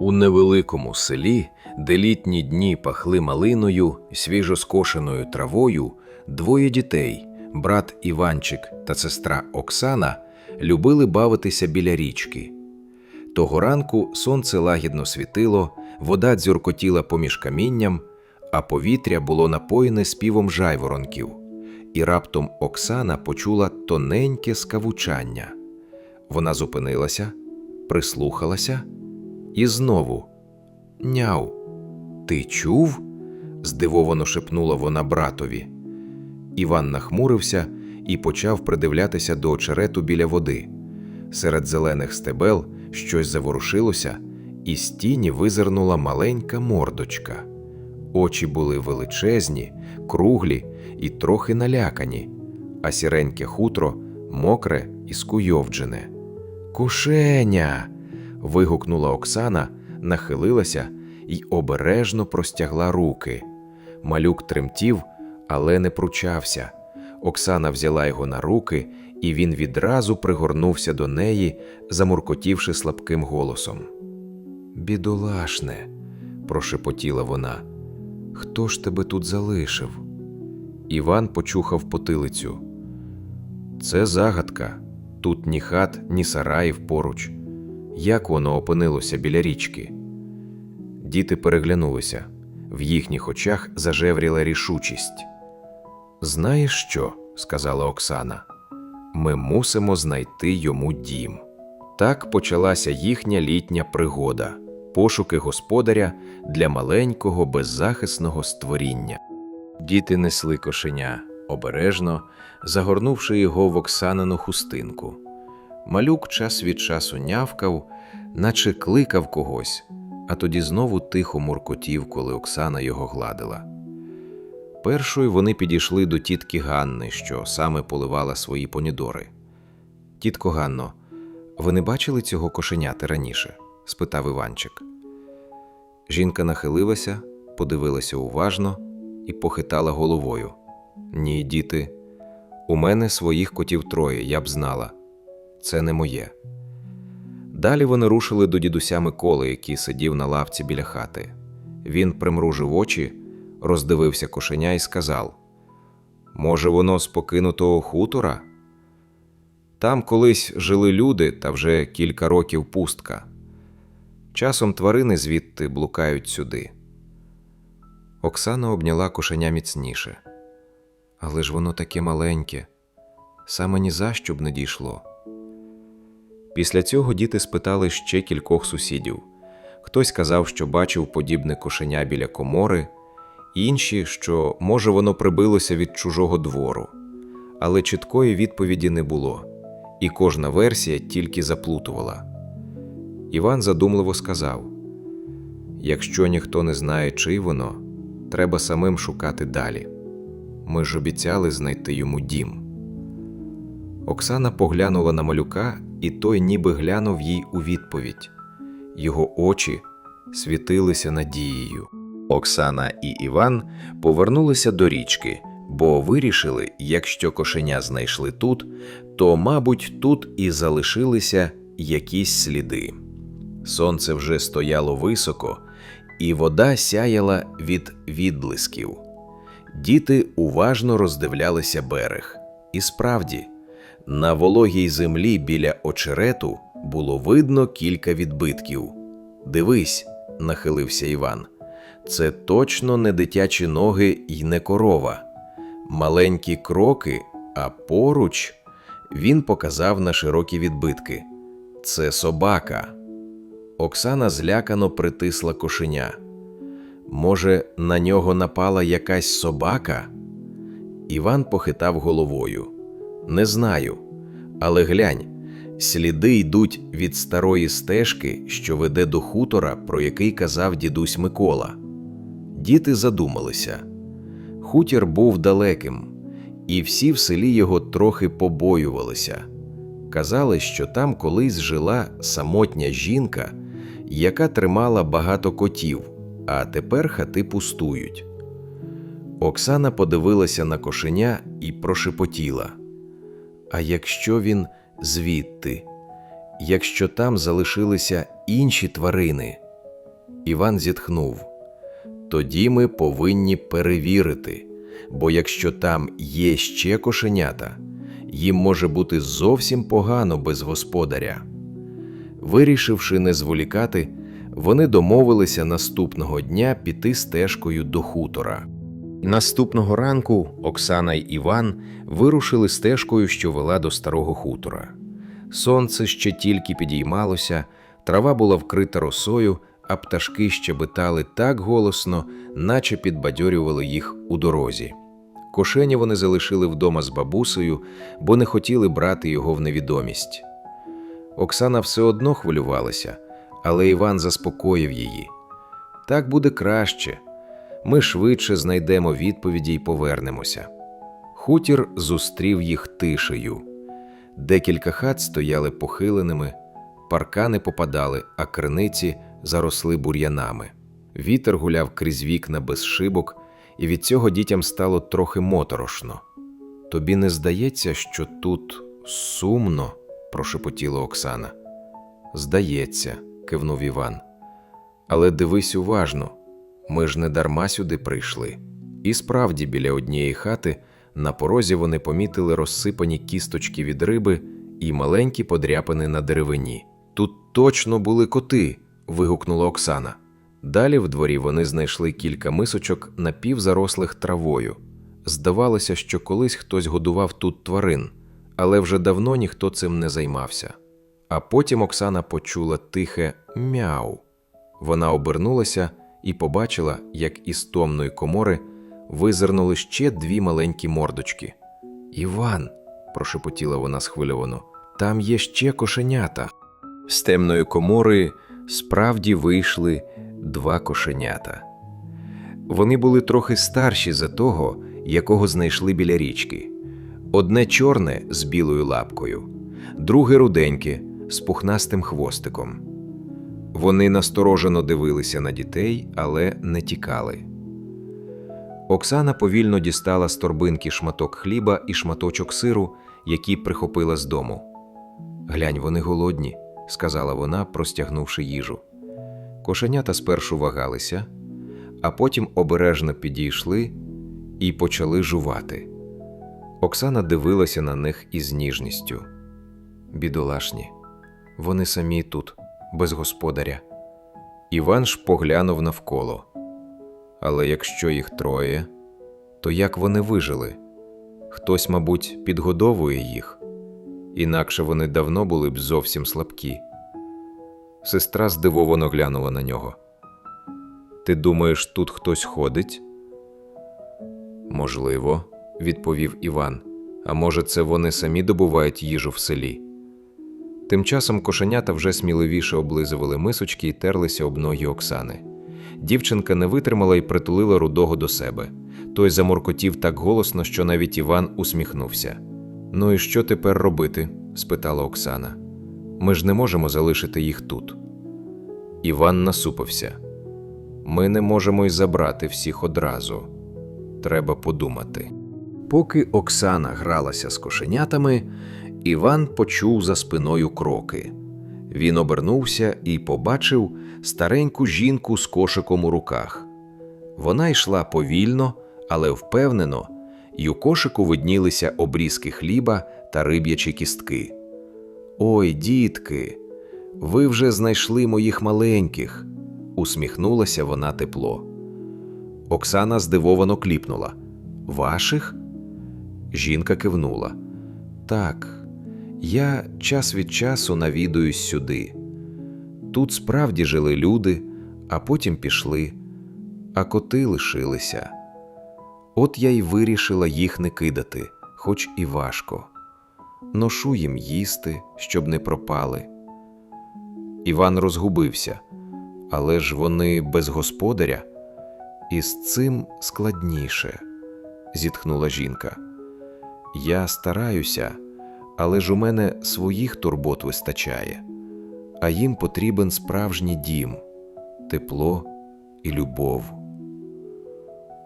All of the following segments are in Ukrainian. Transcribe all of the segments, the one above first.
У невеликому селі, де літні дні пахли малиною, свіжоскошеною травою, двоє дітей, брат Іванчик та сестра Оксана, любили бавитися біля річки. Того ранку сонце лагідно світило, вода дзюркотіла поміж камінням, а повітря було напоєне співом жайворонків, і раптом Оксана почула тоненьке скавучання. Вона зупинилася, прислухалася і знову Няу, ти чув? здивовано шепнула вона братові. Іван нахмурився і почав придивлятися до очерету біля води. Серед зелених стебел щось заворушилося, і з тіні визирнула маленька мордочка. Очі були величезні, круглі і трохи налякані, а сіреньке хутро мокре і скуйовджене. Кушеня. Вигукнула Оксана, нахилилася й обережно простягла руки. Малюк тремтів, але не пручався. Оксана взяла його на руки, і він відразу пригорнувся до неї, замуркотівши слабким голосом. Бідолашне, прошепотіла вона. Хто ж тебе тут залишив? Іван почухав потилицю. Це загадка. Тут ні хат, ні сараїв поруч. Як воно опинилося біля річки? Діти переглянулися. В їхніх очах зажевріла рішучість. Знаєш що? сказала Оксана. Ми мусимо знайти йому дім. Так почалася їхня літня пригода пошуки господаря для маленького беззахисного створіння. Діти несли кошеня обережно, загорнувши його в Оксанину хустинку. Малюк час від часу нявкав, наче кликав когось, а тоді знову тихо муркотів, коли Оксана його гладила. Першою вони підійшли до тітки Ганни, що саме поливала свої помідори. Тітко Ганно, ви не бачили цього кошеняти раніше? спитав Іванчик. Жінка нахилилася, подивилася уважно і похитала головою. Ні, діти, у мене своїх котів троє, я б знала. Це не моє. Далі вони рушили до дідуся Миколи, який сидів на лавці біля хати. Він примружив очі, роздивився кошеня і сказав: Може, воно з покинутого хутора? Там колись жили люди, та вже кілька років пустка. Часом тварини звідти блукають сюди. Оксана обняла кошеня міцніше. Але ж воно таке маленьке, саме ні за що б не дійшло. Після цього діти спитали ще кількох сусідів. Хтось казав, що бачив подібне кошеня біля комори, інші, що, може, воно прибилося від чужого двору, але чіткої відповіді не було, і кожна версія тільки заплутувала. Іван задумливо сказав: якщо ніхто не знає, чий воно, треба самим шукати далі. Ми ж обіцяли знайти йому дім. Оксана поглянула на малюка, і той ніби глянув їй у відповідь. Його очі світилися надією. Оксана і Іван повернулися до річки, бо вирішили, якщо кошеня знайшли тут, то, мабуть, тут і залишилися якісь сліди. Сонце вже стояло високо, і вода сяяла від відблисків. Діти уважно роздивлялися берег. І справді, на вологій землі біля очерету було видно кілька відбитків. Дивись, нахилився Іван. Це точно не дитячі ноги й не корова. Маленькі кроки, а поруч він показав на широкі відбитки. Це собака. Оксана злякано притисла кошеня. Може, на нього напала якась собака? Іван похитав головою. Не знаю. Але глянь, сліди йдуть від старої стежки, що веде до хутора, про який казав дідусь Микола. Діти задумалися. Хутір був далеким, і всі в селі його трохи побоювалися. Казали, що там колись жила самотня жінка, яка тримала багато котів, а тепер хати пустують. Оксана подивилася на кошеня і прошепотіла. А якщо він звідти, якщо там залишилися інші тварини, Іван зітхнув. Тоді ми повинні перевірити, бо якщо там є ще кошенята, їм може бути зовсім погано без господаря. Вирішивши не зволікати, вони домовилися наступного дня піти стежкою до хутора. Наступного ранку Оксана й Іван вирушили стежкою, що вела до старого хутора. Сонце ще тільки підіймалося, трава була вкрита росою, а пташки щебетали так голосно, наче підбадьорювали їх у дорозі. Кошені вони залишили вдома з бабусею, бо не хотіли брати його в невідомість. Оксана все одно хвилювалася, але Іван заспокоїв її. Так буде краще. Ми швидше знайдемо відповіді й повернемося. Хутір зустрів їх тишею. Декілька хат стояли похиленими, паркани попадали, а криниці заросли бур'янами. Вітер гуляв крізь вікна без шибок, і від цього дітям стало трохи моторошно. Тобі не здається, що тут сумно? прошепотіла Оксана. Здається, кивнув Іван. Але дивись уважно, ми ж не дарма сюди прийшли. І справді, біля однієї хати на порозі вони помітили розсипані кісточки від риби і маленькі подряпини на деревині. Тут точно були коти. вигукнула Оксана. Далі в дворі вони знайшли кілька мисочок напівзарослих травою. Здавалося, що колись хтось годував тут тварин, але вже давно ніхто цим не займався. А потім Оксана почула тихе мяу. Вона обернулася і побачила, як із томної комори визирнули ще дві маленькі мордочки. Іван, прошепотіла вона схвильовано, там є ще кошенята. З темної комори справді вийшли два кошенята. Вони були трохи старші за того, якого знайшли біля річки. Одне чорне з білою лапкою, друге руденьке з пухнастим хвостиком. Вони насторожено дивилися на дітей, але не тікали. Оксана повільно дістала з торбинки шматок хліба і шматочок сиру, які прихопила з дому. Глянь, вони голодні, сказала вона, простягнувши їжу. Кошенята спершу вагалися, а потім обережно підійшли і почали жувати. Оксана дивилася на них із ніжністю. Бідолашні, вони самі тут, без господаря. Іван ж поглянув навколо. Але якщо їх троє, то як вони вижили? Хтось, мабуть, підгодовує їх, інакше вони давно були б зовсім слабкі. Сестра здивовано глянула на нього. Ти думаєш, тут хтось ходить? Можливо, відповів Іван. А може, це вони самі добувають їжу в селі. Тим часом кошенята вже сміливіше облизували мисочки і терлися об ноги Оксани. Дівчинка не витримала і притулила рудого до себе. Той заморкотів так голосно, що навіть Іван усміхнувся. Ну і що тепер робити? спитала Оксана. Ми ж не можемо залишити їх тут. Іван насупився. Ми не можемо й забрати всіх одразу. Треба подумати. Поки Оксана гралася з кошенятами, Іван почув за спиною кроки. Він обернувся і побачив стареньку жінку з кошиком у руках. Вона йшла повільно, але впевнено, й у кошику виднілися обрізки хліба та риб'ячі кістки. Ой, дітки, ви вже знайшли моїх маленьких, усміхнулася вона тепло. Оксана здивовано кліпнула. Ваших? Жінка кивнула. Так, я час від часу навідуюсь сюди. Тут справді жили люди, а потім пішли, а коти лишилися. От я й вирішила їх не кидати, хоч і важко. Ношу їм їсти, щоб не пропали. Іван розгубився, але ж вони без господаря, і з цим складніше, зітхнула жінка. Я стараюся, але ж у мене своїх турбот вистачає, а їм потрібен справжній дім, тепло і любов.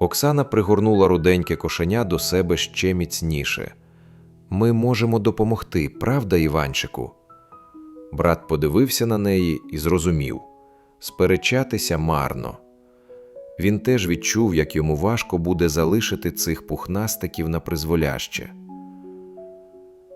Оксана пригорнула руденьке кошеня до себе ще міцніше. Ми можемо допомогти, правда, Іванчику? Брат подивився на неї і зрозумів Сперечатися марно. Він теж відчув, як йому важко буде залишити цих пухнастиків на призволяще.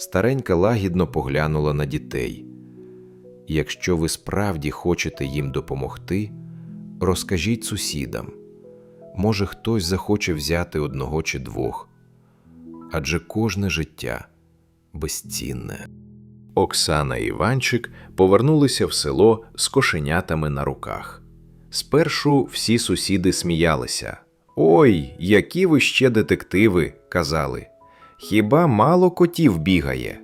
Старенька лагідно поглянула на дітей. Якщо ви справді хочете їм допомогти, розкажіть сусідам. Може, хтось захоче взяти одного чи двох, адже кожне життя безцінне. Оксана і Іванчик повернулися в село з кошенятами на руках. Спершу всі сусіди сміялися. Ой, які ви ще детективи, казали. Хіба мало котів бігає?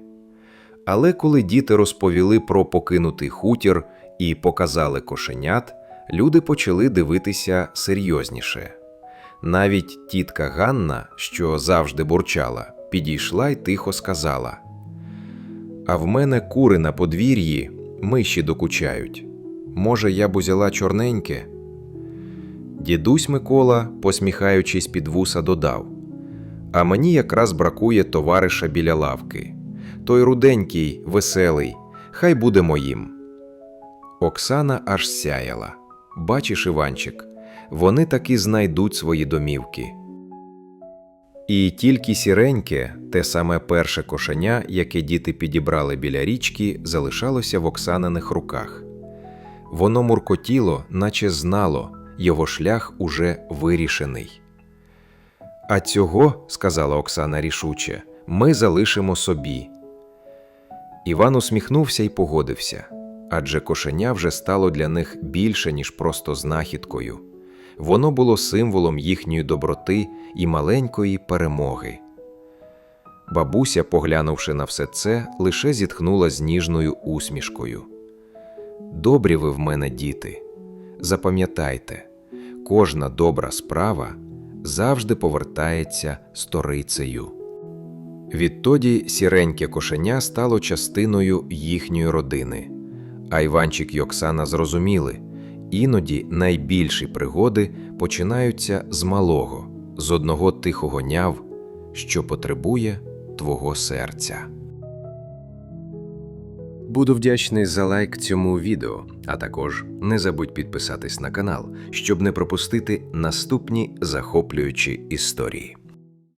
Але коли діти розповіли про покинутий хутір і показали кошенят, люди почали дивитися серйозніше. Навіть тітка Ганна, що завжди бурчала, підійшла й тихо сказала: А в мене кури на подвір'ї миші докучають. Може, я б узяла чорненьке? Дідусь Микола, посміхаючись під вуса, додав: А мені якраз бракує товариша біля лавки. Той руденький, веселий, хай буде моїм. Оксана аж сяяла. Бачиш, Іванчик, вони таки знайдуть свої домівки. І тільки сіреньке, те саме перше кошеня, яке діти підібрали біля річки, залишалося в Оксаниних руках. Воно муркотіло, наче знало, його шлях уже вирішений. А цього, сказала Оксана рішуче, ми залишимо собі. Іван усміхнувся і погодився, адже кошеня вже стало для них більше, ніж просто знахідкою. Воно було символом їхньої доброти і маленької перемоги. Бабуся, поглянувши на все це, лише зітхнула з ніжною усмішкою. Добрі ви в мене, діти. Запам'ятайте, кожна добра справа завжди повертається сторицею. Відтоді сіреньке кошеня стало частиною їхньої родини. А Іванчик і Оксана зрозуміли, іноді найбільші пригоди починаються з малого, з одного тихого няв, що потребує твого серця. Буду вдячний за лайк цьому відео, а також не забудь підписатись на канал, щоб не пропустити наступні захоплюючі історії.